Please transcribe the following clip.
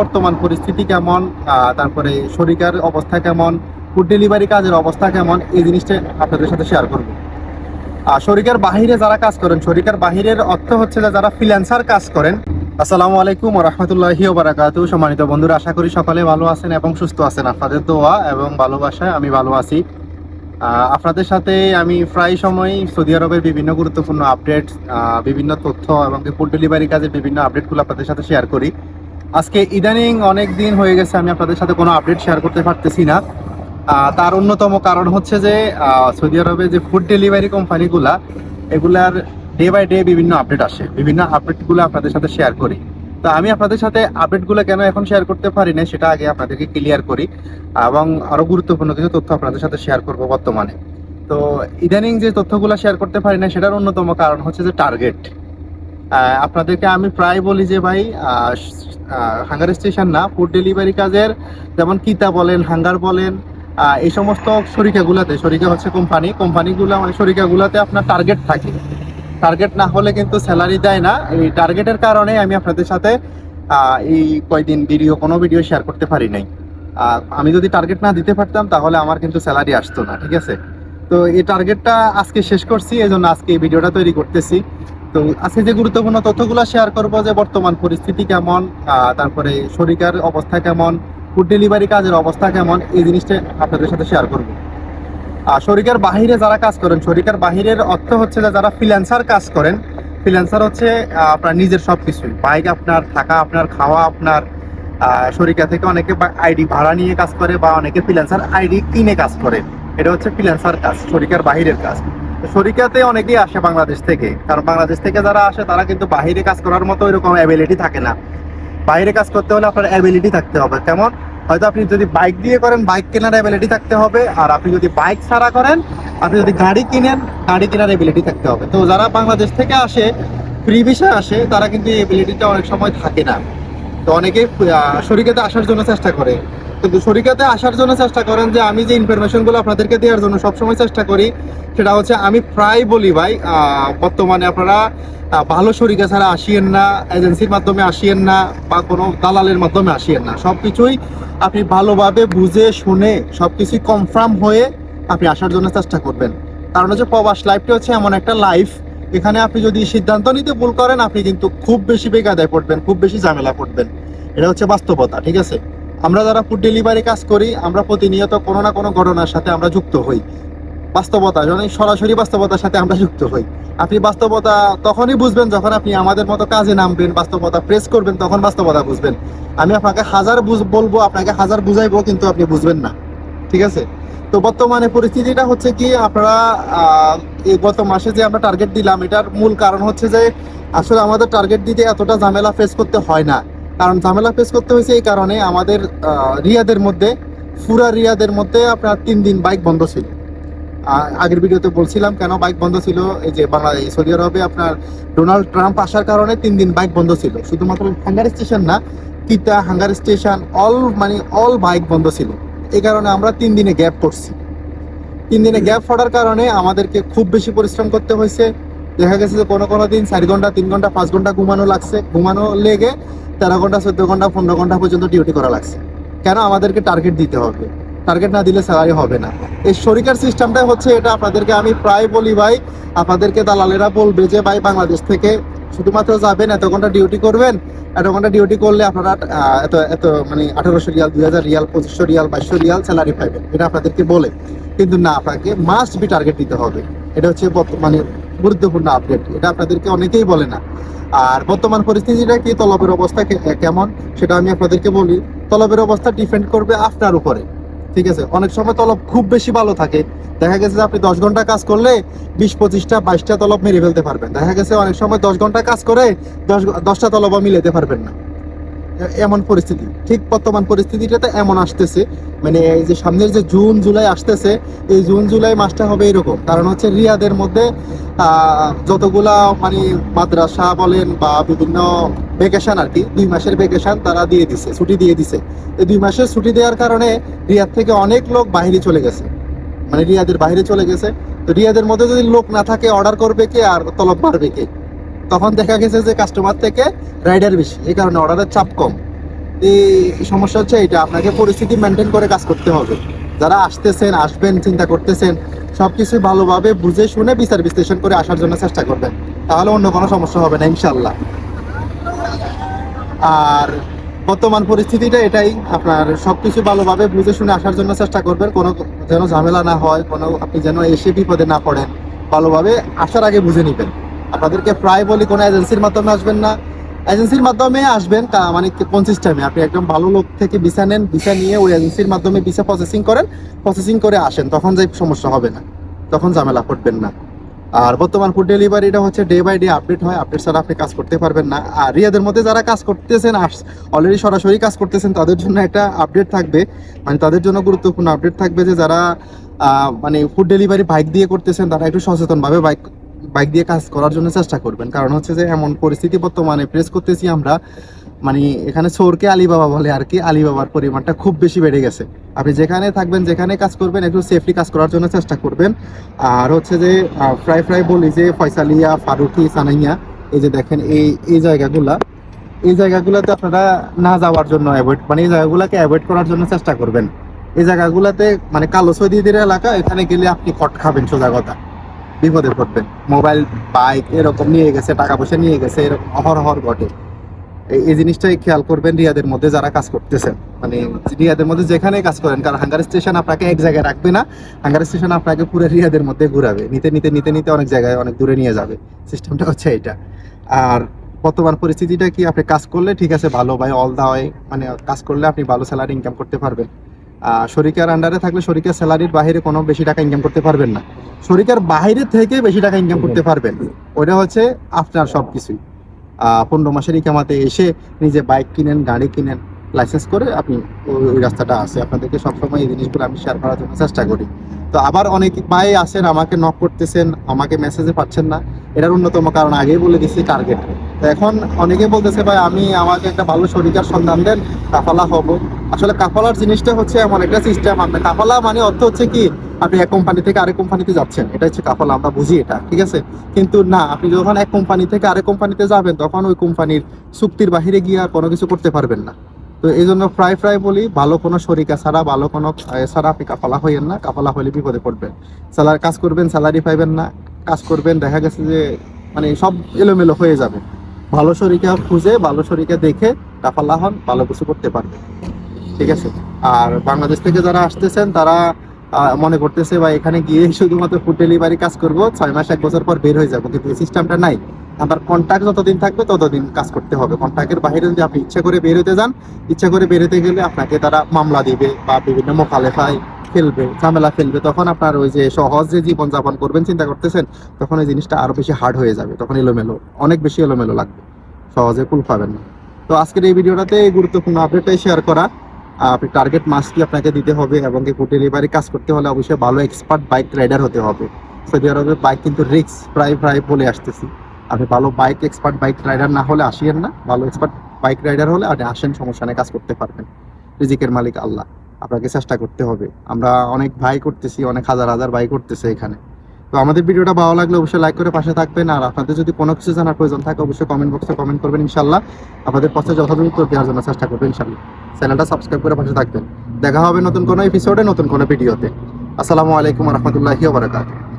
বর্তমান পরিস্থিতি কেমন তারপরে শরিকার অবস্থা কেমন ফুড ডেলিভারি কাজের অবস্থা কেমন, এই জিনিসটা আপনাদের সাথে শেয়ার করব। আর শরিকার বাহিরে যারা কাজ করেন, শরিকার বাহিরের অর্থ হচ্ছে যে যারা ফ্রিল্যান্সার কাজ করেন, আসসালামু আলাইকুম রহমতুল্লাহি বারাকাতু সম্মানিত বন্ধুরা, আশা করি সকালে ভালো আছেন এবং সুস্থ আছেন। আপনাদের দোয়া এবং ভালোবাসায় আমি ভালো আছি। আপনাদের সাথে আমি প্রায় সময়ই সৌদি আরবের বিভিন্ন গুরুত্বপূর্ণ আপডেট বিভিন্ন তথ্য এবং ফুড ডেলিভারি কাজের বিভিন্ন আপডেটগুলো আপনাদের সাথে শেয়ার করি। আজকে ইদানিং অনেক দিন হয়ে গেছে, আমি আপনাদের সাথে কোনো আপডেট শেয়ার করতে পারতেছি না। তার অন্যতম কারণ হচ্ছে যে সৌদি আরবে যে ফুড ডেলিভারি কোম্পানিগুলা এগুলার ডে বাই ডে বিভিন্ন আপডেট আসে। বিভিন্ন আপডেটগুলো আপনাদের সাথে শেয়ার করি। তো আমি আপনাদের সাথে আপডেটগুলো কেন এখন শেয়ার করতে পারি না সেটা আগে আপনাদেরকে ক্লিয়ার করি। এবং আরও গুরুত্বপূর্ণ কিছু তথ্য আপনাদের সাথে শেয়ার করব বর্তমানে। তো ইদানিং যে তথ্যগুলো শেয়ার করতে পারি না সেটার অন্যতম কারণ হচ্ছে যে টার্গেট আপনাদেরকে আমি প্রায় বলি যে ভাই হাঙ্গার স্টেশন না ফুড ডেলিভারি কাজের যেমন কিতা বলেন, হাঙ্গার বলেন এই সমস্ত শরিকাগুলাতে, শরিকা হচ্ছে কোম্পানি কোম্পানিগুলো মানে শরিকাগুলাতে আপনার টার্গেট থাকে। টার্গেট না হলে কিন্তু স্যালারি দেয় না। এই টার্গেটের কারণে আমি আপনাদের সাথে এই কয়দিন ভিডিও কোনো ভিডিও শেয়ার করতে পারি নাই। আমি যদি টার্গেট না দিতে পারতাম, তাহলে আমার কিন্তু স্যালারি আসতো না, ঠিক আছে? তো এই টার্গেটটা আজকে শেষ করছি এই জন্য আজকে এই ভিডিওটা তৈরি করতেছি। তো আজকে যে গুরুত্বপূর্ণ তথ্যগুলো শেয়ার করব যে বর্তমান পরিস্থিতি কেমন তারপরে অবস্থা কেমন ফুড ডেলিভারি কাজের অবস্থা কেমন, এই জিনিসটা আপনাদের সাথে শেয়ার করব। আর বাহিরে যারা কাজ করেন বাহিরের অর্থ হচ্ছে যে যারা ফ্রিল্যান্সার কাজ করেন ফ্রিল্যান্সার হচ্ছে আপনার নিজের সব কিছুই বাইক আপনার, থাকা আপনার, খাওয়া আপনার শরিকা থেকে অনেকে আইডি ভাড়া নিয়ে কাজ করে বা অনেকে ফ্রিল্যান্সার আইডি কিনে কাজ করে। এটা হচ্ছে ফ্রিল্যান্সার কাজ শরিকার বাহিরের কাজ। শরিকাতে অনেকেই আসে বাংলাদেশ থেকে। কারণ বাংলাদেশ থেকে যারা আসে, তারা কিন্তু বাহিরে কাজ করার মতো এরকম অ্যাবিলিটি থাকে না। বাইরে কাজ করতে হলে আপনার অ্যাবিলিটি থাকতে হবে। কেমন? হয়তো আপনি যদি বাইক দিয়ে করেন বাইক কেনার অ্যাবিলিটি থাকতে হবে। আর আপনি যদি বাইক ছাড়া করেন, আপনি যদি গাড়ি কিনেন, গাড়ি কেনার এবিলিটি থাকতে হবে। তো যারা বাংলাদেশ থেকে আসে ফ্রি ভিসা আসে, তারা কিন্তু এই এবিলিটিটা অনেক সময় থাকে না। তো অনেকে শরিকাতে আসার জন্য চেষ্টা করে। কিন্তু শরিকাতে আসার জন্য চেষ্টা করেন যে আমি যে ইনফরমেশনগুলো আপনাদেরকে দেওয়ার জন্য সবসময় চেষ্টা করি, সেটা হচ্ছে আমি প্রায় বলি ভাই বর্তমানে আপনারা ভালো শরিকা ছাড়া আসিয়েন না এজেন্সির মাধ্যমে আসিয়েন না, বা কোনো দালালের মাধ্যমে আসিয়েন না। সব কিছুই আপনি ভালোভাবে বুঝে, শুনে সব কিছুই কনফার্ম হয়ে আপনি আসার জন্য চেষ্টা করবেন। কারণ হচ্ছে প্রবাস লাইফটা হচ্ছে এমন একটা লাইফ এখানে আপনি যদি সিদ্ধান্ত নিতে ভুল করেন, আপনি কিন্তু খুব বেশি বেকাদায় পড়বেন, খুব বেশি ঝামেলা পড়বেন এটা হচ্ছে বাস্তবতা, ঠিক আছে? আমরা যারা ফুড ডেলিভারি কাজ করি, আমরা প্রতিনিয়ত কোনো না কোনো ঘটনার সাথে আমরা যুক্ত হই। বাস্তবতা মানে সরাসরি বাস্তবতার সাথে আমরা যুক্ত হই। আপনি বাস্তবতা তখনই বুঝবেন যখন আপনি আমাদের মতো কাজে নামবেন, বাস্তবতা প্রেস করবেন, তখন বাস্তবতা বুঝবেন। আমি আপনাকে হাজার বলব, আপনাকে হাজার বুঝাইবো, কিন্তু আপনি বুঝবেন না। ঠিক আছে? তো বর্তমানে পরিস্থিতিটা হচ্ছে কি, আপনারা গত মাসে যে আমরা টার্গেট দিলাম, এটার মূল কারণ হচ্ছে যে, আসলে আমাদের টার্গেট দিতে এতটা ঝামেলা ফেস করতে হয় না। কারণ ঝামেলা ফেস করতে হয়েছে এই কারণে আমাদের রিয়াদের মধ্যে, ফুরা রিয়াদের মধ্যে আপনার তিন দিন বাইক বন্ধ ছিল। আগের ভিডিওতে বলছিলাম কেন বাইক বন্ধ ছিল? এই যে বাংলাদেশ, সৌদি আরবে আপনার ডোনাল্ড ট্রাম্প আসার কারণে তিন দিন বাইক বন্ধ ছিল। শুধুমাত্র হাঙ্গার স্টেশন না কিতা হাঙ্গার স্টেশন অল মানে অল বাইক বন্ধ ছিল। এই কারণে আমরা তিন দিনে গ্যাপ করছি। তিন দিনে গ্যাপ পড়ার কারণে আমাদেরকে খুব বেশি পরিশ্রম করতে হয়েছে। দেখা গেছে যে কোনো কোনো দিন চার ঘণ্টা, তিন ঘণ্টা, পাঁচ ঘণ্টা ঘুমানো লাগছে। ঘুমানো লেগে তেরো ঘণ্টা, চোদ্দ ঘণ্টা, পনেরো ঘণ্টা পর্যন্ত ডিউটি করা লাগছে। কেন? আমাদেরকে টার্গেট দিতে হবে। টার্গেট না দিলে স্যালারি হবে না। এই শরিকার সিস্টেমটাই হচ্ছে এটা। আপনাদেরকে আমি প্রায় বলি, ভাই, আপনাদেরকে দালালেরা বলবে যে, ভাই, বাংলাদেশ থেকে শুধুমাত্র যাবেন, এত ঘণ্টা ডিউটি করবেন। এত ঘণ্টা ডিউটি করলে আপনারা এত এত মানে আঠারোশো রিয়াল, দুই হাজার রিয়াল, পঁচিশশো রিয়াল, বাইশশো রিয়াল স্যালারি পাবেন এটা আপনাদেরকে বলে। কিন্তু না, আপনাকে মাস্ট বি টার্গেট দিতে হবে। এটা হচ্ছে মানে গুরুত্বপূর্ণ আপডেট এটা আপনাদেরকে অনেকেই বলে না। আর বর্তমান পরিস্থিতিটা কি, তলবের অবস্থা কেমন সেটা আমি আপনাদেরকে বলি। তলবের অবস্থা ডিপেন্ড করবে আপনার উপরে, ঠিক আছে? অনেক সময় তলব খুব বেশি ভালো থাকে। দেখা গেছে যে আপনি দশ ঘণ্টা কাজ করলে বিশ, পঁচিশটা, বাইশটা তলব মেরে ফেলতে পারবেন। দেখা গেছে অনেক সময় দশ ঘণ্টা কাজ করে দশ, দশটা তলবও মিলাতে পারবেন না। এমন পরিস্থিতি। ঠিক বর্তমান পরিস্থিতিটাতে এমন আসতেছে। মানে এই যে সামনের যে জুন, জুলাই আসতেছে, এই জুন, জুলাই মাসটা হবে এরকম। কারণ হচ্ছে রিয়াদের মধ্যে যতগুলা মানে মাদ্রাসা বলেন বা বিভিন্ন ভেকেশন আর কি, দুই মাসের ভেকেশন তারা দিয়ে দিছে, ছুটি দিয়ে দিছে। এই দুই মাসের ছুটি দেওয়ার কারণে রিয়াদ থেকে অনেক লোক বাহিরে চলে গেছে। মানে রিয়াদের বাইরে চলে গেছে। তো রিয়াদের মধ্যে যদি লোক না থাকে অর্ডার করবে কে আর তলব মারবে কে? তখন দেখা গেছে যে কাস্টমার থেকে রাইডার বেশি, এই কারণে অর্ডারের চাপ কম। এই সমস্যা হচ্ছে এটা আপনাকে পরিস্থিতি মেনটেন করে কাজ করতে হবে। যারা আসতেছেন, আসবেন, চিন্তা করতেছেন, সবকিছু ভালোভাবে বুঝে শুনে বিচার বিশ্লেষণ করে আসার জন্য চেষ্টা করবেন। তাহলে অন্য কোনো সমস্যা হবে না ইনশাল্লাহ আর বর্তমান পরিস্থিতিটা এটাই, আপনার সব কিছু ভালোভাবে বুঝে শুনে আসার জন্য চেষ্টা করবেন। কোনো যেন ঝামেলা না হয়, কোনো আপনি যেন এসে বিপদে না পড়েন, ভালোভাবে আসার আগে বুঝে নেবেন। আপনাদেরকে প্রায় বলি, কোনো এজেন্সির মাধ্যমে আসবেন না। এজেন্সির মাধ্যমে আসবেন মানে কোন সিস্টেমে আপনি একদম ভালো লোক থেকে ভিসা নেন, ভিসা নিয়ে ওই এজেন্সির মাধ্যমে ভিসা প্রসেসিং করেন প্রসেসিং করে আসেন, তখন যে সমস্যা হবে না, তখন ঝামেলা করবেন না। আর বর্তমান ফুড ডেলিভারিটা হচ্ছে ডে বাই ডে আপডেট হয় আপডেট ছাড়া আপনি কাজ করতে পারবেন না। আর রিয়াদের মধ্যে যারা কাজ করতেছেন অলরেডি সরাসরি কাজ করতেছেন, তাদের জন্য একটা আপডেট থাকবে। মানে তাদের জন্য গুরুত্বপূর্ণ আপডেট থাকবে যে যারা মানে ফুড ডেলিভারি বাইক দিয়ে করতেছেন, তারা একটু সচেতনভাবে বাইক বাইক দিয়ে কাজ করার জন্য চেষ্টা করবেন। কারণ হচ্ছে যে এমন পরিস্থিতি বর্তমানে প্রেস করতেছি আমরা মানে এখানে সোরকে আলিবাবা বলে আর কি, আলিবাবার পরিমাণটা খুব বেশি বেড়ে গেছে। আপনি যেখানে থাকবেন, যেখানে কাজ করবেন, একটু সেফলি কাজ করার জন্য চেষ্টা করবেন। আর হচ্ছে যে ফ্রাই ফ্রাই বলি যে ফয়সালিয়া, ফারুকি, সানাইয়া, এই যে দেখেন এই এই জায়গাগুলা, এই জায়গাগুলোতে আপনারা না যাওয়ার জন্য অ্যাভয়েড মানে এই জায়গাগুলোকে অ্যাভয়েড করার জন্য চেষ্টা করবেন। এই জায়গাগুলোতে মানে কালো সৈদিদের এলাকা, এখানে গেলে আপনি কট খাবেন সোজা কথা। বিপদে পড়বেন মোবাইল, বাইক এরকম নিয়ে গেছে, টাকা পয়সা নিয়ে গেছে, এরকম অহরহর ঘটে। এই- জিনিসটাই খেয়াল করবেন রিয়াদের মধ্যে যারা কাজ করতেছেন মানে রিয়াদের মধ্যে যেখানে কাজ করেন, কারণ হাঙ্গার স্টেশন আপনাকে এক জায়গায় রাখবে না, হাঙ্গার স্টেশন আপনাকে পুরো রিয়াদের মধ্যে ঘুরাবে। নিতে নিতে নিতে নিতে অনেক জায়গায় অনেক দূরে নিয়ে যাবে। সিস্টেমটা হচ্ছে এটা আর বর্তমান পরিস্থিতিটা কি, আপনি কাজ করলে ঠিক আছে, ভালো ভাই অল দা হয় মানে কাজ করলে আপনি ভালো স্যালারি ইনকাম করতে পারবেন। শরিকার আন্ডারে থাকলে শরিকার স্যালারির বাইরে কোনো বেশি টাকা ইনকাম করতে পারবেন না। শরিকার বাইরে থেকে বেশি টাকা ইনকাম করতে পারবেন। ওইটা হচ্ছে আপনার সব কিছুই পনেরো মাসের ইকামাতে এসে নিজে বাইক কিনেন, গাড়ি কিনেন লাইসেন্স করে আপনি ওই- রাস্তাটা আছে। আপনাদেরকে সবসময় এই জিনিসগুলো আমি শেয়ার করার জন্য চেষ্টা করি। তো আবার অনেক ভাই আসেন আমাকে নক করতেছেন, আমাকে মেসেজে পাচ্ছেন না। এটার অন্যতম কারণ আগেই বলে দিচ্ছি টার্গেট তো এখন অনেকে বলতেছে, ভাই, আমি আমাকে একটা ভালো শরিকার সন্ধান দেন কাফালা হব। আসলে কাফালার জিনিসটা হচ্ছে এমন একটা সিস্টেম আপনি কাফালা মানে অর্থ হচ্ছে কি? আপনি এক কোম্পানি থেকে আরেক কোম্পানিতে যাচ্ছেন। এটা হচ্ছে কাফালা, আমরা বুঝি এটা, ঠিক আছে? কিন্তু না, আপনি যখন এক কোম্পানি থেকে আরেক কোম্পানিতে যাবেন, তখন ওই কোম্পানির চুক্তির বাহিরে গিয়ে আর কোনো কিছু করতে পারবেন না। তো এই জন্য ফ্রাই ফ্রাই বলি, ভালো কোনো শরিকা ছাড়া, ভালো কোনো ছাড়া আপনি কাফালা হইয়েন না, কাফালা হলে বিপদে পড়বেন। স্যালারি কাজ করবেন, স্যালারি পাইবেন না, কাজ করবেন, দেখা গেছে যে মানে সব এলোমেলো হয়ে যাবে। ভালো শরিকা খুঁজে, ভালো শরিকা দেখে কাফালা হন, ভালো কিছু করতে পারবেন। ঠিক আছে? আর বাংলাদেশ থেকে যারা আসতেছেন, তারা মনে করতেছে বা এখানে গিয়ে শুধুমাত্র ফুড ডেলিভারি কাজ করব, ছয় মাস, এক বছর পর বের হয়ে যাব। কিন্তু এই সিস্টেমটা নাই। আপনার কন্ট্যাক্ট যতদিন থাকবে, ততদিন কাজ করতে হবে। কন্ট্যাক্টের বাইরে যদি আপনি ইচ্ছা করে বের হতে যান, ইচ্ছা করে বের হতে গেলে আপনাকে তারা মামলা দিবে বা বিভিন্ন মোকালেফায় ফেলবে, ঝামেলা ফেলবে। তখন আপনার ওই যে সহজ যে জীবন যাপন করবেন, চিন্তা করতেছেন, তখন এই জিনিসটা আরও বেশি হার্ড হয়ে যাবে। তখন এলোমেলো, অনেক বেশি এলোমেলো লাগবে। সহজে কুল পাবেন না। তো আজকের এই ভিডিওটাতে গুরুত্বপূর্ণ আপডেটটাই শেয়ার করা। আপনি টার্গেট মাস্টলি আপনাকে দিতে হবে এবং কি ফুড ডেলিভারি কাজ করতে হলে অবশ্যই ভালো এক্সপার্ট বাইক রাইডার হতে হবে। সৌদি আরবে বাইক কিন্তু রিক্স প্রায় প্রায় বলে আসতেছি। আপনি ভালো বাইক এক্সপার্ট বাইক রাইডার না হলে আসিয়েন না। ভালো এক্সপার্ট বাইক রাইডার হলে আপনি আসেন, সমস্যা নেই, কাজ করতে পারবেন। রিজিকের মালিক আল্লাহ। আপনাকে চেষ্টা করতে হবে। আমরা অনেক ভাই করতেছি, অনেক হাজার হাজার ভাই করতেছে এখানে। তো আমাদের ভিডিওটা ভালো লাগলে অবশ্যই লাইক করে পাশে থাকবেন। আর আপনাদের যদি কোনো কিছু জানার প্রয়োজন থাকে, অবশ্যই কমেন্ট বক্সে কমেন্ট করবেন ইনশাল্লাহ। আপনাদের পথে যথাযথ উত্তর দেওয়ার জন্য চেষ্টা করবেন ইনশাল্লাহ। চ্যানেলটা সাবস্ক্রাইব করে পাশে থাকবেন। দেখা হবে নতুন কোনো এপিসোডে নতুন কোনো ভিডিওতে আসসালামু আলাইকুম রহমতুল্লাহি বারাকাতুহু।